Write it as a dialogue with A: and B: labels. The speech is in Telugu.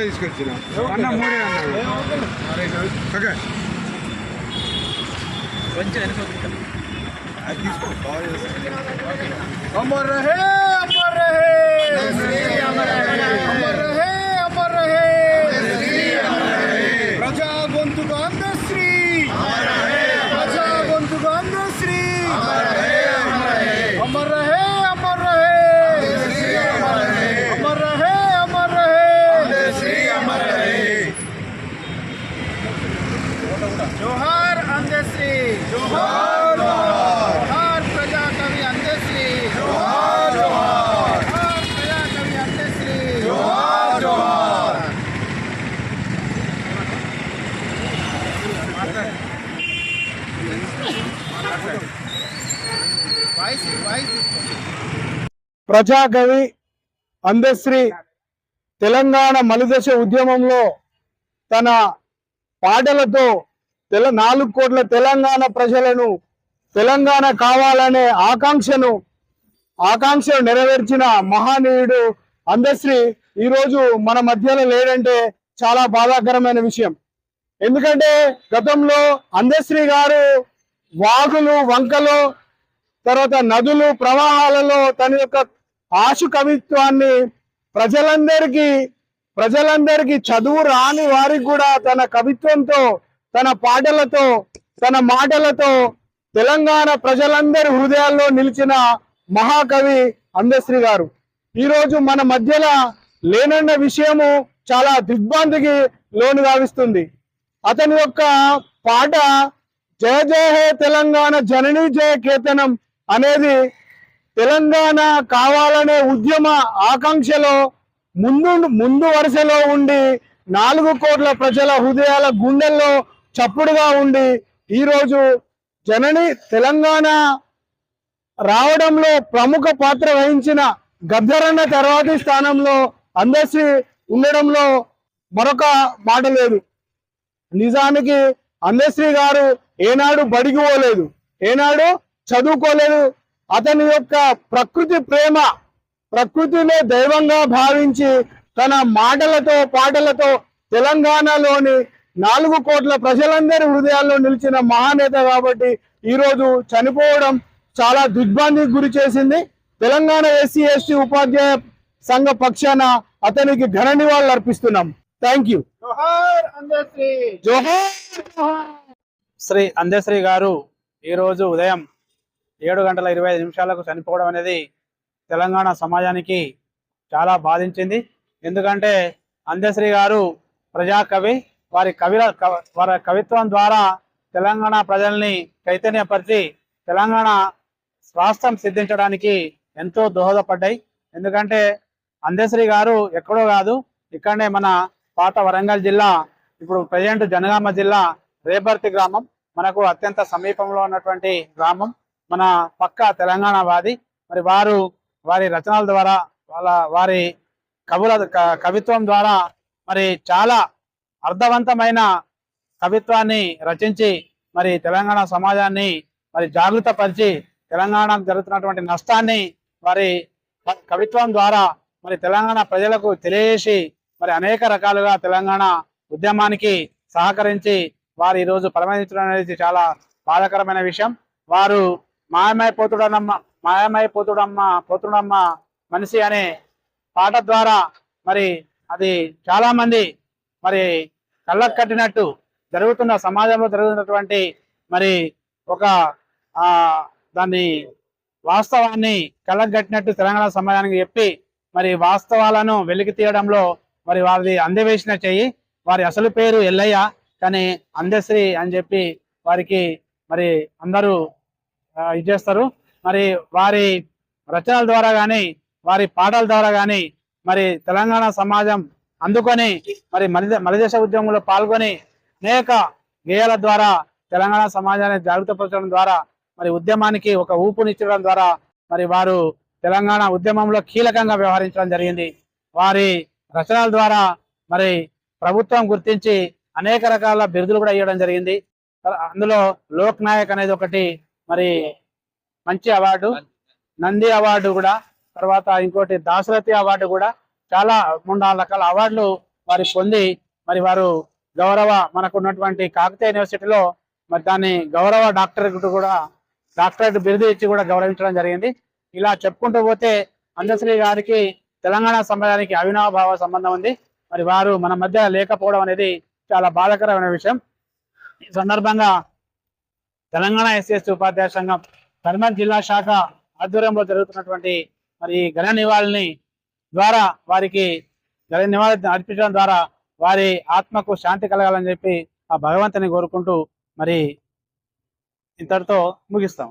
A: మూడే తీసుకొచ్చిన. అన్న మూడే అన్నాడు. ఓకే.
B: కొంచెం తీసుకో అమర్ రహే అమర్ రహే. అమర్ రహే అమర్ రహే. ప్రజా గొంతు ప్రజా గొంతు
C: ప్రజాకవి అందశ్రీ తెలంగాణ మలిదశ ఉద్యమంలో తన పాటలతో తెల నాలుగు కోట్ల తెలంగాణ ప్రజలను తెలంగాణ కావాలనే ఆకాంక్షను ఆకాంక్షను నెరవేర్చిన మహానీయుడు అందశ్రీ ఈరోజు మన మధ్యలో లేడంటే చాలా బాధాకరమైన విషయం. ఎందుకంటే గతంలో అందశ్రీ గారు వాగులు వంకలు తర్వాత నదులు ప్రవాహాలలో తన యొక్క ఆశు కవిత్వాన్ని ప్రజలందరికీ ప్రజలందరికీ చదువు రాని వారికి కూడా తన కవిత్వంతో తన పాటలతో తన మాటలతో తెలంగాణ ప్రజలందరి హృదయాల్లో నిలిచిన మహాకవి అందశ్రీ గారు. ఈరోజు మన మధ్యలో లేనన్న విషయము చాలా దిగ్భ్రాంతికి లోను గావిస్తుంది. అతని యొక్క పాట జయ జయ హే తెలంగాణ జననీ జయ కేతనం అనేది తెలంగాణ కావాలనే ఉద్యమ ఆకాంక్షలో ముందు ముందు వరుసలో ఉండి నాలుగు కోట్ల ప్రజల హృదయాల గుండెల్లో చప్పుడుగా ఉండి ఈరోజు జనని తెలంగాణ రావడంలో ప్రముఖ పాత్ర వహించిన గద్దరన్న తర్వాతి స్థానంలో అందశ్రీ ఉండడంలో మరొక మాట లేదు. నిజానికి అందశ్రీ గారు ఏనాడు బడిగిపోలేదు ఏనాడు చదువుకోలేదు. అతని యొక్క ప్రకృతి ప్రేమ ప్రకృతిలో దైవంగా భావించి తన మాటలతో పాటలతో తెలంగాణలోని నాలుగు కోట్ల ప్రజలందరి హృదయాల్లో నిలిచిన మహానేత కాబట్టి ఈరోజు చనిపోవడం చాలా దిగ్భ్రాంతికి గురి చేసింది. తెలంగాణ ఎస్సీ ఎస్టీ ఉపాధ్యాయ సంఘ పక్షాన అతనికి ఘన నివాళులు అర్పిస్తున్నాం. థ్యాంక్ యూ
D: శ్రీ అందశ్రీ గారు ఈరోజు ఉదయం ఏడు గంటల ఇరవై నిమిషాలకు చనిపోవడం అనేది తెలంగాణ సమాజానికి చాలా బాధించింది. ఎందుకంటే అందశ్రీ గారు ప్రజాకవి వారి కవిల వారి కవిత్వం ద్వారా తెలంగాణ ప్రజల్ని చైతన్యపరిచి తెలంగాణ రాష్ట్రం సిద్ధించడానికి ఎంతో దోహదపడ్డాయి. ఎందుకంటే అందశ్రీ గారు ఎక్కడో కాదు ఇక్కడనే మన పాత వరంగల్ జిల్లా ఇప్పుడు ప్రజెంట్ జనగామ జిల్లా రేపర్తి గ్రామం. మనకు అత్యంత సమీపంలో ఉన్నటువంటి గ్రామం మన పక్క తెలంగాణ వాది. మరి వారు వారి రచనల ద్వారా వాళ్ళ వారి కవుల క- కవిత్వం ద్వారా మరి చాలా అర్థవంతమైన కవిత్వాన్ని రచించి మరి తెలంగాణ సమాజాన్ని మరి జాగృతపరిచి తెలంగాణకు జరుగుతున్నటువంటి నష్టాన్ని వారి కవిత్వం ద్వారా మరి తెలంగాణ ప్రజలకు తెలియజేసి మరి అనేక రకాలుగా తెలంగాణ ఉద్యమానికి సహకరించి వారు ఈరోజు పరమేశ్వరం అనేది చాలా బాధాకరమైన విషయం. వారు మాయమైపోతుడనమ్మ మాయమైపోతుడమ్మ పోతుడమ్మ మనిషి అనే పాట ద్వారా మరి అది చాలామంది మరి కళ్ళకు కట్టినట్టు జరుగుతున్న సమాజంలో జరుగుతున్నటువంటి మరి ఒక దాన్ని వాస్తవాన్ని కళ్ళకు కట్టినట్టు తెలంగాణ సమాజానికి చెప్పి మరి వాస్తవాలను వెలికి తీయడంలో మరి వారిది అందవేసిన చెయ్యి వారి అసలు పేరు ఎల్లయ్య కానీ అందశ్రీ అని చెప్పి వారికి మరి అందరూ ఇచ్చేస్తారు ఇది చేస్తారు. మరి వారి రచనల ద్వారా కానీ వారి పాటల ద్వారా కానీ మరి తెలంగాణ సమాజం అందుకొని మరి మలిద దేశ ఉద్యమంలో పాల్గొని అనేక గేయాల ద్వారా తెలంగాణ సమాజాన్ని జాగ్రత్తపరచడం ద్వారా మరి ఉద్యమానికి ఒక ఊపునిచ్చడం ద్వారా మరి వారు తెలంగాణ ఉద్యమంలో కీలకంగా వ్యవహరించడం జరిగింది. వారి రచనల ద్వారా మరి ప్రభుత్వం గుర్తించి అనేక రకాల బిరుదులు కూడా ఇవ్వడం జరిగింది. అందులో లోక్ నాయక్ అనేది ఒకటి మరి మంచి అవార్డు నంది అవార్డు కూడా తర్వాత ఇంకోటి దాశరథి అవార్డు కూడా చాలా మూడు నాలుగు రకాల అవార్డులు వారి పొంది మరి వారు గౌరవ మనకున్నటువంటి కాకతీయ యూనివర్సిటీలో మరి దాన్ని గౌరవ డాక్టర్ కూడా డాక్టరేట్ బిరుదు ఇచ్చి కూడా గౌరవించడం జరిగింది. ఇలా చెప్పుకుంటూ పోతే అందశ్రీ గారికి తెలంగాణ సమాజానికి అవినాభావ సంబంధం ఉంది. మరి వారు మన మధ్య లేకపోవడం అనేది చాలా బాధాకరమైన విషయం. ఈ సందర్భంగా తెలంగాణ ఎస్ఎస్ ఉపాధ్యాయ సంఘం కర్నూలు జిల్లా శాఖ ఆధ్వర్యంలో జరుగుతున్నటువంటి మరి ఘన నివాళిని ద్వారా వారికి ఘన నివాళి అర్పించడం ద్వారా వారి ఆత్మకు శాంతి కలగాలని చెప్పి ఆ భగవంతుని కోరుకుంటూ మరి ఇంతటితో ముగిస్తాం.